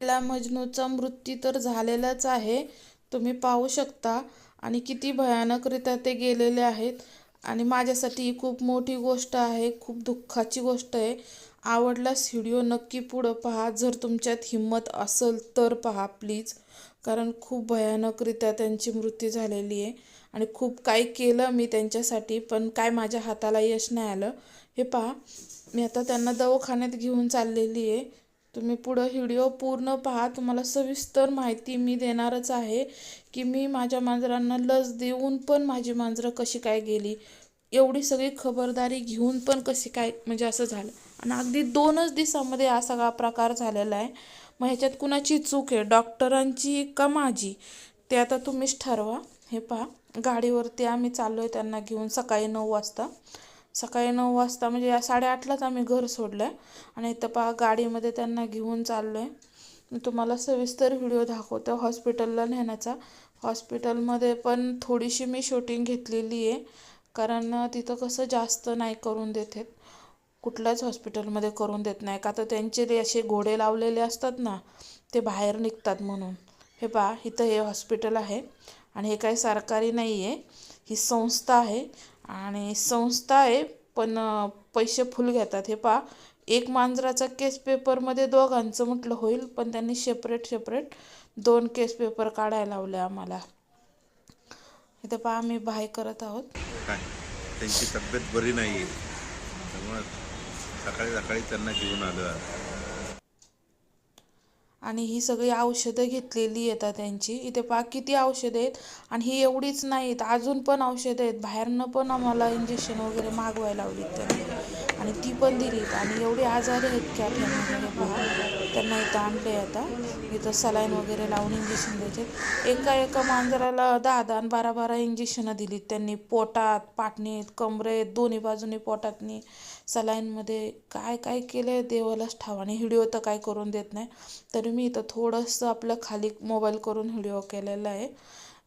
लैला मजनूचा मृत्यू तर झालेलाच आहे. तुम्ही पाहू शकता. आणि किती भयानकरित्या ते गेलेले आहेत. आणि माझ्यासाठी ही खूप मोठी गोष्ट आहे. खूप दुःखाची गोष्ट आहे. आवडल्यास व्हिडिओ नक्की पुढं पहा. जर तुमच्यात हिंमत असेल तर पहा प्लीज. कारण खूप भयानकरित्या त्यांची मृत्यू झालेली आहे. आणि खूप काही केलं मी त्यांच्यासाठी पण काय माझ्या हाताला यश नाही आलं. हे पहा. मी आता त्यांना दवाखान्यात घेऊन चाललेली आहे. तुम्ही पुढं व्हिडिओ पूर्ण पहा. तुम्हाला सविस्तर माहिती मी देणारच आहे की मी माझ्या मांजरांना लस देऊन पण माझी मांजरं कशी काय गेली एवढी सगळी खबरदारी घेऊन पण कशी काय म्हणजे असं झालं. आणि अगदी दोनच दिवसामध्ये हा सगळा प्रकार झालेला आहे. मग ह्याच्यात कुणाची चूक आहे? डॉक्टरांची का माझी? ते आता तुम्हीच ठरवा. हे पहा. गाडीवरती आम्ही चाललो आहे त्यांना घेऊन सकाळी नऊ वाजता. सकाळी नऊ वाजता म्हणजे या साडेआठलाच आम्ही घर सोडलं आहे आणि इथं पहा गाडीमध्ये त्यांना घेऊन चाललो आहे मी तुम्हाला सविस्तर व्हिडिओ दाखवतो हॉस्पिटलला नेण्याचा. हॉस्पिटलमध्ये पण थोडीशी मी शूटिंग घेतलेली आहे. कारण तिथं कसं जास्त नाही करून देत कुठल्याच हॉस्पिटलमध्ये करून देत नाही का तर त्यांचे ते असे घोडे लावलेले असतात ना ते बाहेर निघतात म्हणून. हे पहा इथं हे हॉस्पिटल आहे. आणि हे काही सरकारी नाही आहे ही संस्था आहे. आणि संस्था आहे पण पैसे फुल घेतात. हे पहा एक मांजराचा केस पेपरमध्ये दोघांचं म्हटलं होईल पण त्यांनी सेपरेट सेपरेट दोन केस पेपर काढायला लावले आम्हाला. इथं पहा आम्ही बाय करत आहोत. काय? त्यांची तब्येत बरी नाही आहे त्यामुळे सकाळी सकाळी त्यांना घेऊन आलो. आणि ही सगळी औषधं घेतलेली येतात त्यांची. इथे पहा किती औषधं आहेत. आणि ही एवढीच नाहीत अजून पण औषधं आहेत. बाहेरनं पण आम्हाला इंजेक्शन वगैरे मागवायला लावलीत त्यांनी. आणि ती पण दिलीत. आणि एवढे आजारी आहेत कॅट ह्यामध्ये पहा. त्यांना इथं आणले आता. इथं सलाईन वगैरे लावून इंजेक्शन द्यायचे. एका एका मांजराला दहा दहा बारा बारा इंजेक्शनं दिलीत त्यांनी. पोटात पाटणीत कमरेत दोन्ही बाजूने पोटातनी. सलाईनमध्ये काय काय केलं आहे देवालाच ठाव आणि व्हिडिओ तर काय करून देत नाही. तरी मी इथं थोडंसं आपलं खाली मोबाईल करून व्हिडिओ केलेला आहे.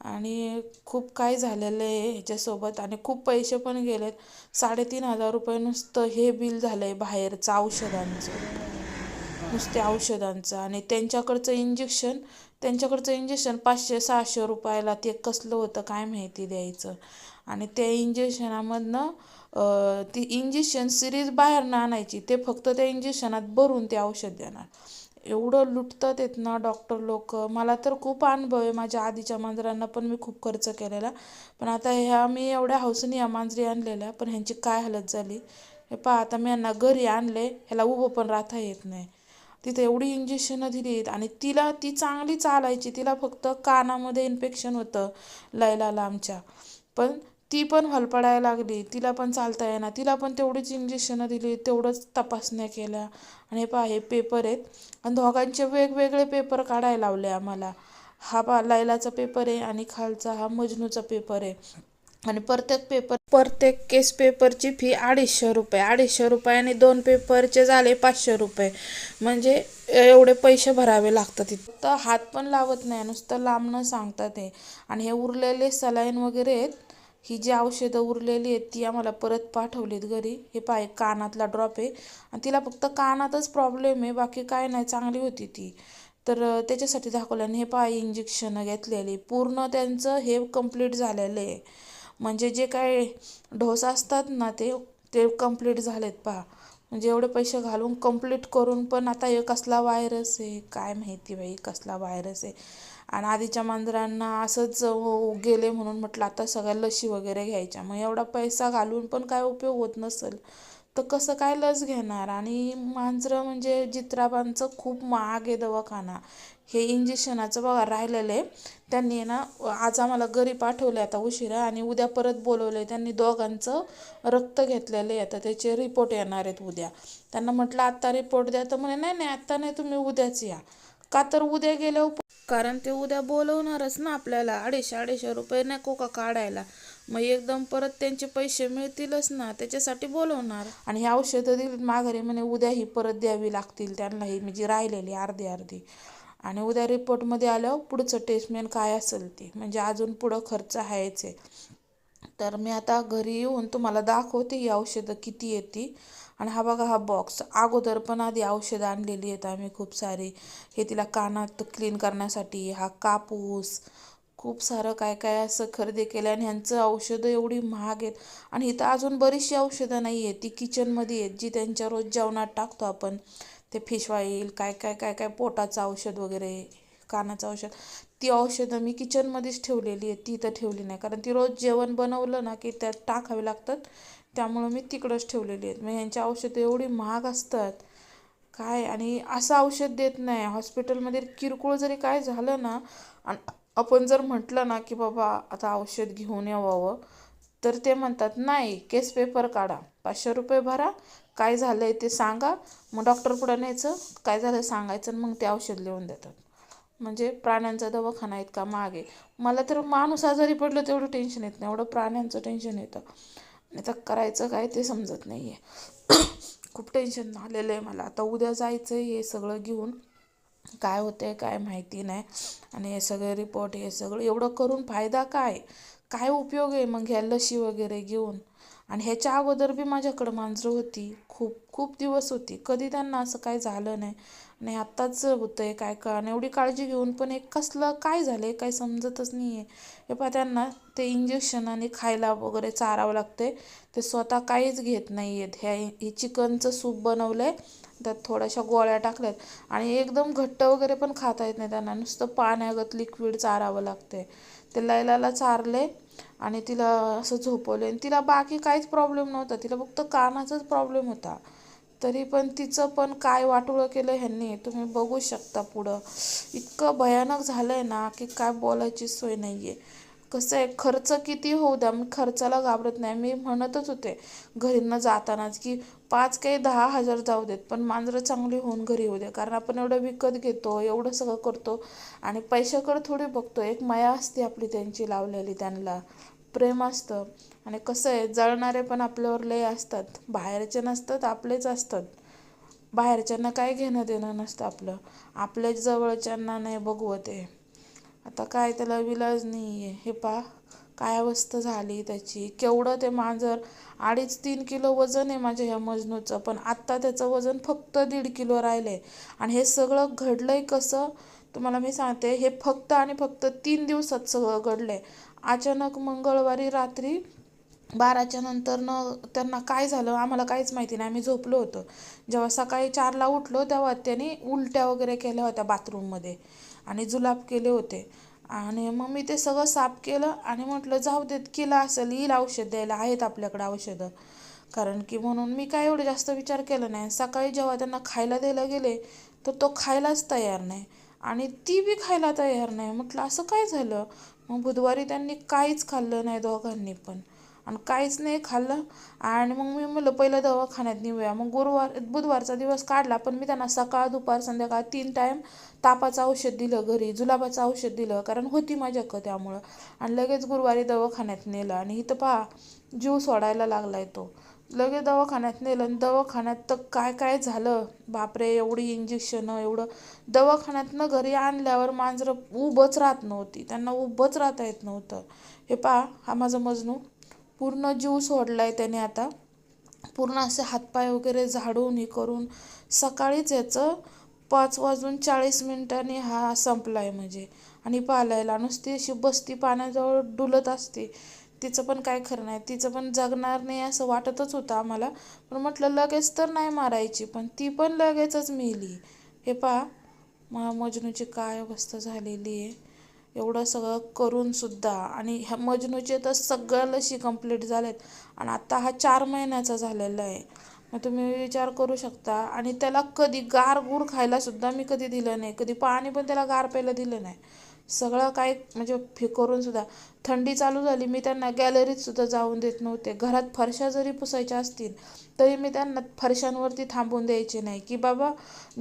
आणि खूप काय झालेलं आहे ह्याच्यासोबत आणि खूप पैसे पण गेलेत. साडेतीन हजार रुपये नुसतं हे बिल झालं आहे बाहेरचं औषधांचं. नुसते औषधांचं आणि त्यांच्याकडचं इंजेक्शन त्यांच्याकडचं इंजेक्शन पाचशे सहाशे रुपयाला ते कसलं होतं काय माहिती द्यायचं. आणि त्या इंजेक्शनामधनं ती इंजेक्शन सिरीज बाहेरनं आणायची. ते फक्त त्या इंजेक्शनात भरून ते औषध देणार. एवढं लुटतात आहेत ना डॉक्टर लोक. मला तर खूप अनुभव आहे माझ्या आधीच्या मांजरांना पण मी खूप खर्च केलेला. पण आता ह्या मी एवढ्या हौसनी या मांजरी आणलेल्या पण ह्यांची काय हालत झाली? हे पहा आता मी यांना घरी आणले ह्याला उभं पण राहता येत नाही. तिथे एवढी इंजेक्शनं दिलीत आणि तिला ती चांगली चालायची. तिला फक्त कानामध्ये इन्फेक्शन होतं लैलाला आमच्या. पण ती पण हलपडायला लागली. तिला पण चालता येणार तिला पण तेवढीच इंजेक्शनं दिली तेवढंच तपासण्या केल्या. आणि हे पहा हे पेपर आहेत. आणि दोघांचे वेगवेगळे पेपर काढायला लावले आम्हाला. हा पा लैलाचा पेपर आहे आणि खालचा हा मजनूचा पेपर आहे. आणि प्रत्येक पेपर प्रत्येक केस पेपरची फी अडीचशे रुपये. अडीचशे रुपये आणि दोन पेपरचे झाले पाचशे रुपये. म्हणजे एवढे पैसे भरावे लागतात तिथं तर हात पण लावत नाही. नुसतं लांबणं सांगतात ते आणि हे उरलेले सलाईन वगैरे आहेत. ही जी औषधं उरलेली आहेत ती आम्हाला परत पाठवलीत घरी. हे पाय कानातला ड्रॉप आहे. आणि तिला फक्त कानातच प्रॉब्लेम आहे बाकी काय नाही चांगली होती ती. तर त्याच्यासाठी दाखवल्याने हे पाय इंजेक्शनं घेतलेली. पूर्ण त्यांचं हे कंप्लीट झालेलं आहे. म्हणजे जे काय ढोस असतात ना ते ते कंप्लीट झालेत पहा. म्हणजे एवढे पैसे घालून कंप्लीट करून पण आता हे कसला व्हायरस आहे? काय माहिती बाई कसला व्हायरस आहे? आणि आधीच्या मांजरांना असंच हो, हो, गेले म्हणून म्हटलं आता सगळ्या लशी वगैरे घ्यायच्या. मग एवढा पैसा घालून पण काय उपयोग होत नसेल? तर कसं काय लस घेणार? आणि मांजरं म्हणजे जित्राबांचं खूप महाग आहे दवाखाना. हे इंजेक्शनाचं बघा राहिलेलं. आहे त्यांनी ना आज आम्हाला घरी पाठवलं आता उशिरा आणि उद्या परत बोलवलं. आहे त्यांनी दोघांचं रक्त घेतलेलं आहे. आता त्याचे रिपोर्ट येणार आहेत उद्या. त्यांना म्हटलं आत्ता रिपोर्ट द्या. तर म्हणे नाही नाही आत्ता नाही तुम्ही उद्याच या. का तर उद्या गेल्यावर कारण ते उद्या बोलवणारच ना आपल्याला. अडीचशे अडीचशे रुपये नको का काढायला. मग एकदम परत त्यांचे पैसे मिळतीलच ना. त्याच्यासाठी बोलवणार. आणि हे औषधं दिली माघारी म्हणे उद्याही परत द्यावी लागतील. त्यांना ही म्हणजे राहिलेली अर्धी अर्धी. आणि उद्या रिपोर्टमध्ये आल्यावर पुढचं टेस्टमेंट काय असेल ते. म्हणजे अजून पुढं खर्च आहेच आहे. तर मी आता घरी येऊन तुम्हाला दाखवते ही औषधं किती येते. आणि हा बघा हा बॉक्स अगोदर पण आधी औषधं आणलेली आहेत आम्ही खूप सारी. हे तिला कानात क्लीन करण्यासाठी हा कापूस. खूप सारं काय काय असं खरेदी केलं आणि ह्यांचं औषधं एवढी महाग आहेत. आणि इथं अजून बरीचशी औषधं नाही आहेत ती किचनमध्ये आहेत जी त्यांच्या रोज जेवणात टाकतो आपण. ते फिश ऑइल काय काय काय काय पोटाचं औषध वगैरे कानाचं औषध. ती औषधं मी किचनमध्येच ठेवलेली आहेत. ती इथं ठेवली नाही. कारण ती रोज जेवण बनवलं ना की त्यात टाकावी लागतात. त्यामुळं मी तिकडंच ठेवलेली आहेत. मग यांची औषधं एवढी महाग असतात. काय? आणि असं औषध देत नाही. हॉस्पिटलमध्ये किरकोळ जरी काय झालं ना आणि आपण जर म्हटलं ना की बाबा आता औषध घेऊन यावावं तर ते म्हणतात नाही केस पेपर काढा. पाचशे रुपये भरा. काय झालं आहे ते सांगा. मग डॉक्टर पुढं न्यायचं. काय झालं सांगायचं मग ते औषध लिहून देतात. म्हणजे प्राण्यांचा दवाखाना इतका महाग आहे. मला तर माणूस आजारी पडलं तेवढं टेन्शन येत नाही. एवढं प्राण्यांचं टेन्शन येतं. आणि करायचं काय ते समजत नाही आहे खूप टेन्शन आलेलं आहे मला. आता उद्या जायचं आहे हे सगळं घेऊन. काय होते काय माहिती नाही. आणि हे सगळे रिपोर्ट हे सगळं एवढं करून फायदा काय? काय उपयोग आहे मग ह्या लशी वगैरे घेऊन? आणि ह्याच्या अगोदर बी माझ्याकडं मांजरं होती. खूप खूप दिवस होती. कधी त्यांना असं काय झालं नाही. आणि आत्ताच होतं आहे काय का एवढी काळजी घेऊन पण एक कसलं काय झालं आहे काय समजतच नाही आहे हे पहा त्यांना ते इंजेक्शन आणि खायला वगैरे चारावं लागते ते स्वतः काहीच घेत नाही आहेत ह्या हे चिकनचं सूप बनवलं आहे त्यात थोड्याशा गोळ्या टाकल्यात आणि एकदम घट्ट वगैरे पण खाता येत नाही त्यांना. नुसतं पाण्यागत लिक्विड चारावं लागते ते लैलाला चारले आणि तिला असं झोपवले आणि तिला बाकी काहीच प्रॉब्लेम नव्हता. तिला फक्त कानाचाच प्रॉब्लेम होता. तरी पण तिचं पण काय वाटोळं केलं ह्यांनी तुम्ही बघू शकता पुढं. इतकं भयानक झालं आहे ना की काय बोलायची सोय नाही आहे कसं आहे खर्च किती होऊ द्या मी खर्चाला घाबरत नाही मी म्हणतच होते घरीनं जातानाच की पाच काही दहा हजार जाऊ देत पण मांजरं चांगली होऊन घरी येऊ दे कारण आपण एवढं विकत घेतो एवढं सगळं करतो आणि पैशाकडे थोडी बघतो. एक माया असते आपली त्यांची लावलेली त्यांना. प्रेम असतं. आणि कसं आहे जळणारे पण आपल्यावर लय असतात. बाहेरचे नसतात आपलेच असतात. बाहेरच्यांना काय घेणं देणं नसतं आपलं. आपल्याच जवळच्यांना नाही बघवत आहे आता काय त्याला विलाज नाही आहे हे पा काय अवस्था झाली त्याची. केवढं ते मांजर अडीच तीन किलो वजन आहे माझ्या ह्या मजनूचं. पण आत्ता त्याचं वजन फक्त दीड किलो राहिलं आहे आणि हे सगळं घडलं आहे कसं? तुम्हाला मी सांगते हे फक्त आणि फक्त तीन दिवसात सगळं घडलं आहे अचानक मंगळवारी रात्री बाराच्या नंतर न त्यांना काय झालं आम्हाला काहीच माहिती नाही. आम्ही झोपलो होतो. जेव्हा सकाळी चारला उठलो तेव्हा त्यांनी उलट्या वगैरे केल्या होत्या बाथरूममध्ये आणि जुलाब केले होते. आणि मग मी ते सगळं साफ केलं आणि म्हटलं जाऊ देत केलं असेल येईल औषध द्यायला. आहेत आपल्याकडे औषधं. कारण की म्हणून मी काय एवढं जास्त विचार केला नाही. सकाळी जेव्हा त्यांना खायला द्यायला गेले तर तो खायलाच तयार नाही. आणि ती बी खायला तयार नाही. म्हटलं असं काय झालं? मग बुधवारी त्यांनी काहीच खाल्लं नाही दोघांनी पण. आणि काहीच नाही खाल्लं. आणि मग मी म्हणलं पहिलं दवाखान्यात नेऊया मग गुरुवार बुधवारचा दिवस काढला पण मी त्यांना सकाळ दुपार संध्याकाळ तीन टाईम तापाचं औषध दिलं घरी जुलाबाचं औषध दिलं कारण होती माझ्याकडं त्यामुळं. आणि लगेच गुरुवारी दवाखान्यात नेलं. आणि इथं पहा जीव सोडायला लागलाय तो. लगेच दवाखान्यात नेलं. आणि दवाखान्यात तर काय काय झालं? बापरे एवढी इंजेक्शनं एवढं. दवाखान्यातनं घरी आणल्यावर मांजरं उभंच राहत नव्हती. त्यांना उभंच राहता येत नव्हतं. हे पहा हा माझा मजनू. पूर्ण जीव सोडला आहे त्याने आता. पूर्ण असे हातपाय वगैरे झाडून हे करून. सकाळीच याचं पाच वाजून चाळीस मिनिटांनी हा संपला आहे म्हणजे. आणि पालायला नुसती अशी बसती पाण्याजवळ डुलत असते. तिचं पण काय खरं नाही तिचं पण जगणार नाही असं वाटतच होतं आम्हाला. पण म्हटलं लगेच तर नाही मारायची पण ती पण लगेचच मेली. हे पहा मला मजनूची काय अवस्था झालेली आहे. एवढं सगळं करूनसुद्धा आणि ह्या मजनूचे तर सगळ्या लशी कंप्लीट झालेत. आणि आत्ता हा चार महिन्याचा झालेला आहे. मग तुम्ही विचार करू शकता. आणि त्याला कधी गार गुड खायलासुद्धा मी कधी दिलं नाही. कधी पाणी पण त्याला गार प्यायला दिलं नाही. सगळं काय म्हणजे फे करूनसुद्धा थंडी चालू झाली मी त्यांना गॅलरीतसुद्धा जाऊन देत नव्हते. घरात फरशा जरी पुसायच्या असतील तरी मी त्यांना फरशांवरती थांबून द्यायचे नाही. की बाबा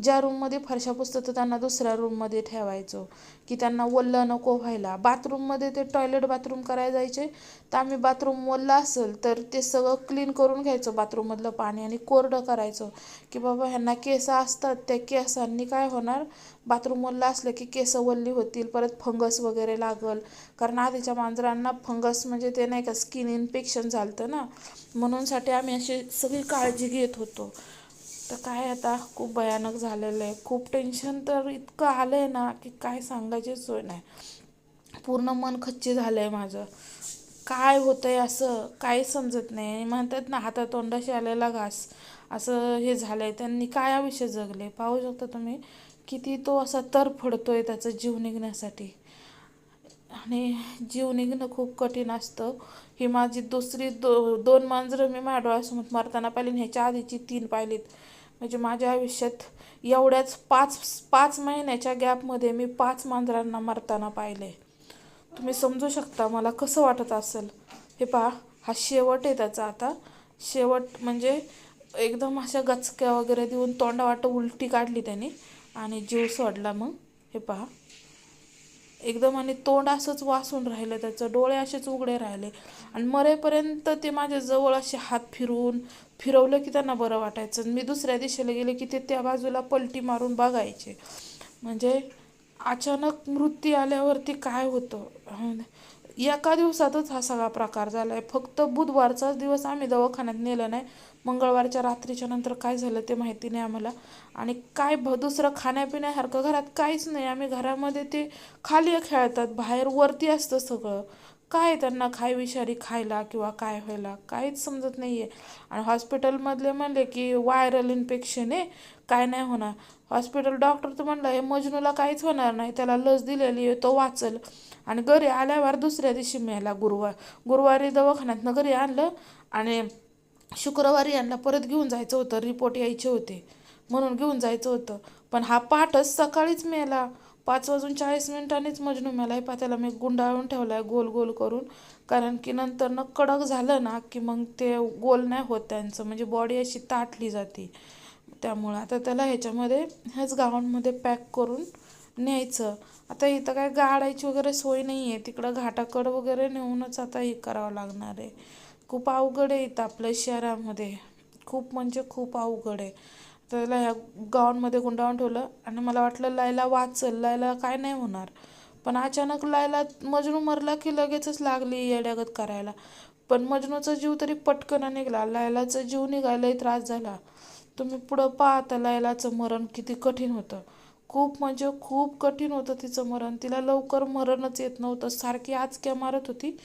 ज्या रूममध्ये फरशा पुसतं तर त्यांना दुसऱ्या रूममध्ये ठेवायचो. की त्यांना ओल्लं नको व्हायला. बाथरूममध्ये ते टॉयलेट बाथरूम करायला जायचे. तर आम्ही बाथरूम ओललं असेल तर ते सगळं क्लीन करून घ्यायचं बाथरूममधलं पाणी आणि कोरडं करायचं. की बाबा ह्यांना केस असतात त्या केसांनी काय होणार? बाथरूम ओल्लं असलं की केस वल्ली होतील परत फंगस वगैरे लागल. कारण आधीच्या मांजरांना फंगस म्हणजे ते नाही का स्किन इन्फेक्शन झालं ना. म्हणूनसाठी आम्ही अशी सगळी काळजी घेत होतो. तर काय आता? खूप भयानक झालेलं आहे. खूप टेन्शन तर इतकं आलं आहे ना की काय सांगायची सोय नाही. पूर्ण मन खच्ची झालं आहे माझं. काय होतंय असं? काही समजत नाही. म्हणतात ना हातातोंडाशी आलेला घास. असं हे झालं आहे त्यांनी काय आयुष्य जगले? पाहू शकता तुम्ही? किती तो असा तर फडतोय त्याचा जीव निघण्यासाठी. आणि जीव निघणं खूप कठीण असतं. ही माझी दुसरी दो दोन मांजरं मी माझ्या डोळ्यासमोर मारताना पाहिली आणि ह्याच्या आधीची तीन पाहिलीत. म्हणजे माझ्या आयुष्यात एवढ्याच पाच पाच महिन्याच्या गॅपमध्ये मी पाच मांजरांना मारताना पाहिले. तुम्ही समजू शकता मला कसं वाटत असेल. हे पहा हा शेवट आहे त्याचा आता. शेवट म्हणजे एकदम अशा गचक्या वगैरे देऊन तोंडावाटं उलटी काढली त्याने आणि जीव सोडला मग. हे पहा. एकदम आणि तोंड असंच वासून राहिलं त्याचं. डोळे असेच उघडे राहिले. आणि मरेपर्यंत ते माझ्या जवळ असे हात फिरवून फिरवलं की त्यांना बरं वाटायचं. मी दुसऱ्या दिशेला गेले की ते त्या बाजूला पलटी मारून बघायचे. म्हणजे अचानक मृत्यू आल्यावरती काय होतं? एका दिवसातच हा सगळा प्रकार झाला आहे फक्त बुधवारचाच दिवस आम्ही दवाखान्यात नेलं नाही. मंगळवारच्या रात्रीच्या नंतर काय झालं ते माहिती नाही आम्हाला. आणि काय भ दुसरं खाण्यापिण्यासारखं घरात काहीच नाही. आम्ही घरामध्ये ते खाली खेळतात. बाहेर वरती असतं सगळं. काय त्यांना खाय विषारी खायला किंवा काय व्हायला काहीच समजत नाही आहे आणि हॉस्पिटलमधले म्हणले की व्हायरल इन्फेक्शन आहे. काय नाही होणार. हॉस्पिटल डॉक्टर तर म्हणलं हे मजनूला काहीच होणार नाही त्याला लस दिलेली आहे तो वाचल. आणि घरी आल्यावर दुसऱ्या दिवशी मिळाला गुरुवार. गुरुवारी दवाखान्यातनं घरी आणलं आणि शुक्रवारी यांना परत घेऊन जायचं होतं रिपोर्ट यायचे होते म्हणून घेऊन जायचं होतं. पण हा पाठच सकाळीच मेला. पाच वाजून चाळीस मिनिटांनीच मजनू मेला. आहे पा त्याला मी गुंडाळून ठेवला आहे गोल गोल करून. कारण की नंतर न कडक झालं ना की मग ते गोल नाही होत त्यांचं. म्हणजे बॉडी अशी ताटली जाते. त्यामुळं. आता त्याला ह्याच्यामध्ये ह्याच गावांमध्ये पॅक करून न्यायचं. आता इथं काय गाडायची वगैरे सोय नाही आहे तिकडं घाटाकडं वगैरे नेऊनच आता हे करावं लागणार आहे. खूप अवघड आहे इथं आपल्या शहरामध्ये. खूप म्हणजे खूप अवघड आहे. त्याला ह्या गावांमध्ये गुंडाळून ठेवलं आणि मला वाटलं लायला वाचल. लायला काय नाही होणार. पण अचानक लायला मजनू मरला की लगेचच लागली येड्यागत करायला. पण मजनूचा जीव तरी पटकन निघाला. लायलाचा जीव निघायलाही त्रास झाला. तुम्ही पुढं पाहता लायलाचं मरण किती कठीण होतं. खूप म्हणजे खूप कठीण होतं तिचं मरण. तिला लवकर मरणच येत नव्हतं. सारखी आजक्या मारत होती.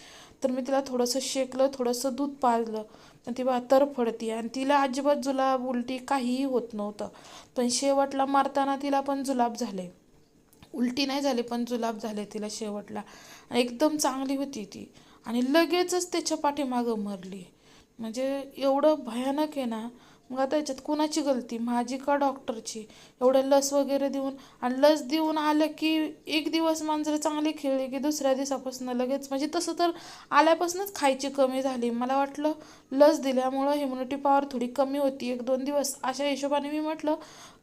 तर मी तिला थोडंसं शेकलं थोडंसं दूध पाजलं. पण ती बा तरफडती आणि तिला अजिबात जुलाब उलटी काहीही होत नव्हतं. पण शेवटला मारताना तिला पण जुलाब झाले. उलटी नाही झाली पण जुलाब झाले तिला शेवटला. आणि एकदम चांगली होती ती. आणि लगेचच त्याच्या पाठीमागं मरली. म्हणजे एवढं भयानक आहे ना मग आता याच्यात कुणाची गलती? माझी का डॉक्टरची एवढं लस वगैरे देऊन आणि लस देऊन आलं की एक दिवस मांजरं चांगली खेळली की दुसऱ्या दिवसापासून लगेच? म्हणजे तसं तर आल्यापासूनच खायची कमी झाली. मला वाटलं लस दिल्यामुळं ह्युम्युनिटी पॉवर थोडी कमी होती. एक दोन दिवस अशा हिशोबाने मी म्हटलं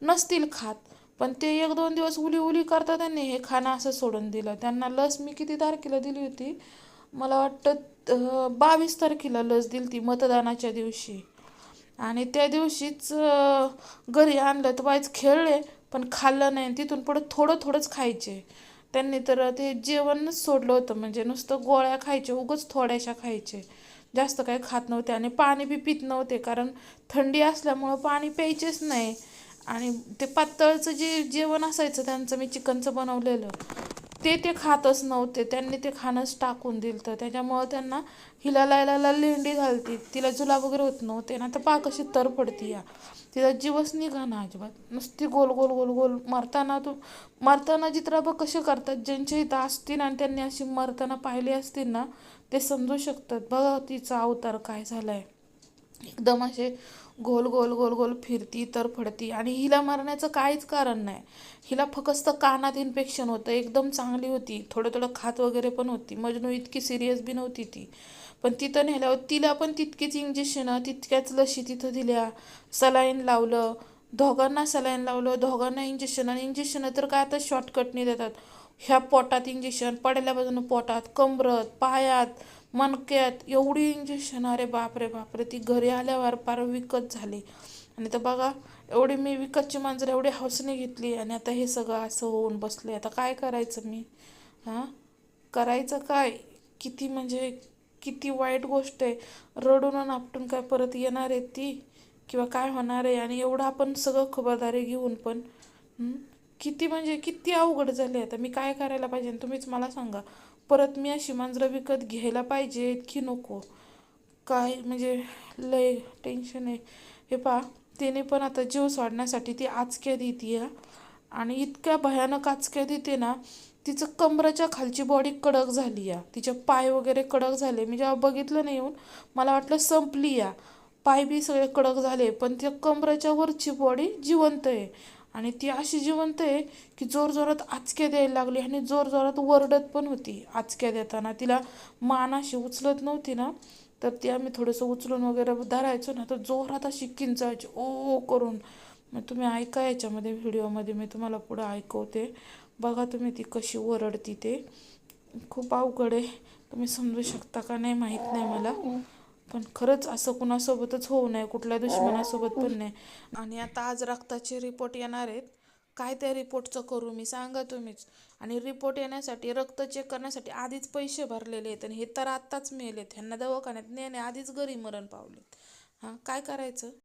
नसतील खात. पण ते एक दोन दिवस उली उली करता त्यांनी हे खाणं असं सोडून दिलं. त्यांना लस मी किती तारखेला दिली होती? मला वाटतं बावीस तारखेला लस दिली ती मतदानाच्या दिवशी. आणि त्या दिवशीच घरी आणलं तर बाईच खेळले पण खाल्लं नाही तिथून पुढं थोडं थोडंच खायचे. त्यांनी तर ते जेवणच सोडलं होतं म्हणजे नुसतं गोळ्या खायचे उगच थोड्याशा खायचे. जास्त काही खात नव्हते आणि पाणी बी पित नव्हते कारण थंडी असल्यामुळं पाणी प्यायचेच नाही. आणि ते पातळचं जे जेवण असायचं त्यांचं मी चिकनचं बनवलेलं. ते ते खातच नव्हते. त्यांनी ते खाणंच टाकून दिलं तर त्याच्यामुळं त्यांना हिला लायला लेंडी घालती. तिला जुलाब वगैरे होत नव्हते. ना तर पा कशी तर पडती या. तिचा जीवच निघा ना अजिबात. नुसती गोल गोल गोल गोल मरताना तू मरताना चित्राबा कसे करतात. ज्यांच्या इथं असतील आणि त्यांनी अशी मरताना पाहिली असतील ना ते समजू शकतात. बघा तिचा अवतार काय झाला आहे एकदम असे गोल गोल गोल गोल फिरती तर फडती आणि हिला मारण्याचं काहीच कारण नाही. हिला फक्त कानात इन्फेक्शन होतं. एकदम चांगली होती. थोडं थोडं खात वगैरे पण होती. मजनू इतकी सिरियस बी नव्हती ती. पण तिथं नेल्यावर तिला पण तितकीच इंजेक्शनं तितक्याच लशी तिथं दिल्या. सलाईन लावलं. दोघांना सलाईन लावलं. दोघांना इंजेक्शन आणि इंजेक्शनं तर काय आता शॉर्टकटने देतात. ह्या पोटात इंजेक्शन पडल्या बाजूनं पोटात कमरत पायात मणक्यात एवढी इंजेक्शन अरे बापरे बापरे ती घरी आल्यावर पार विकत झाली. आणि तर बघा एवढी मी विकतची मांजर एवढी हौसने घेतली आणि आता हे सगळं असं होऊन बसले. आता काय करायचं मी? हां? करायचं काय? किती म्हणजे किती वाईट गोष्ट आहे. रडून आणि आपटून काय परत येणार आहे ती? किंवा काय होणार आहे? आणि एवढं आपण सगळं खबरदारी घेऊन पण किती म्हणजे किती अवघड झाले आता. मी काय करायला पाहिजे? तुम्हीच मला सांगा. परत मी अशी मांजरं विकत घ्यायला पाहिजेत की नको. काय म्हणजे लय टेन्शन आहे. हे पहा तिने पण आता जीव सोडण्यासाठी ती आचक्या देते आणि इतक्या भयानक आचक्या देते ना तिचं कमराच्या खालची बॉडी कडक झाली या तिचे पाय वगैरे कडक झाले. मी जेव्हा बघितलं नाही येऊन मला वाटलं संपली या पाय बी सगळे कडक झाले पण त्या कमराच्या वरची बॉडी जिवंत आहे. आणि ती अशी जिवंत आहे की जोरजोरात आचक्या द्यायला लागली आणि जोरजोरात वरडत पण होती आचक्या देताना. तिला मान अशी उचलत नव्हती ना तर ती आम्ही थोडंसं उचलून वगैरे धरायचो ना तर जोरात अशी किंचायची ओ ओ करून. मग तुम्ही ऐका याच्यामध्ये व्हिडिओमध्ये मी तुम्हाला पुढं ऐकवते. बघा तुम्ही ती कशी ओरडती ते. खूप अवघड आहे. तुम्ही समजू शकता का? नाही माहीत नाही मला. पण खरंच असं कुणासोबतच होऊ नये कुठल्या दुश्मनासोबत पण नाही. आणि आता आज रक्ताचे रिपोर्ट येणार आहेत. काय त्या रिपोर्टचं करू मी सांगा तुम्हीच. आणि रिपोर्ट येण्यासाठी रक्त चेक करण्यासाठी आधीच पैसे भरलेले आहेत आणि हे तर आत्ताच मेलेत ह्यांना दवाखान्यात नेणे आधीच घरी मरण पावलेत. हां काय करायचं?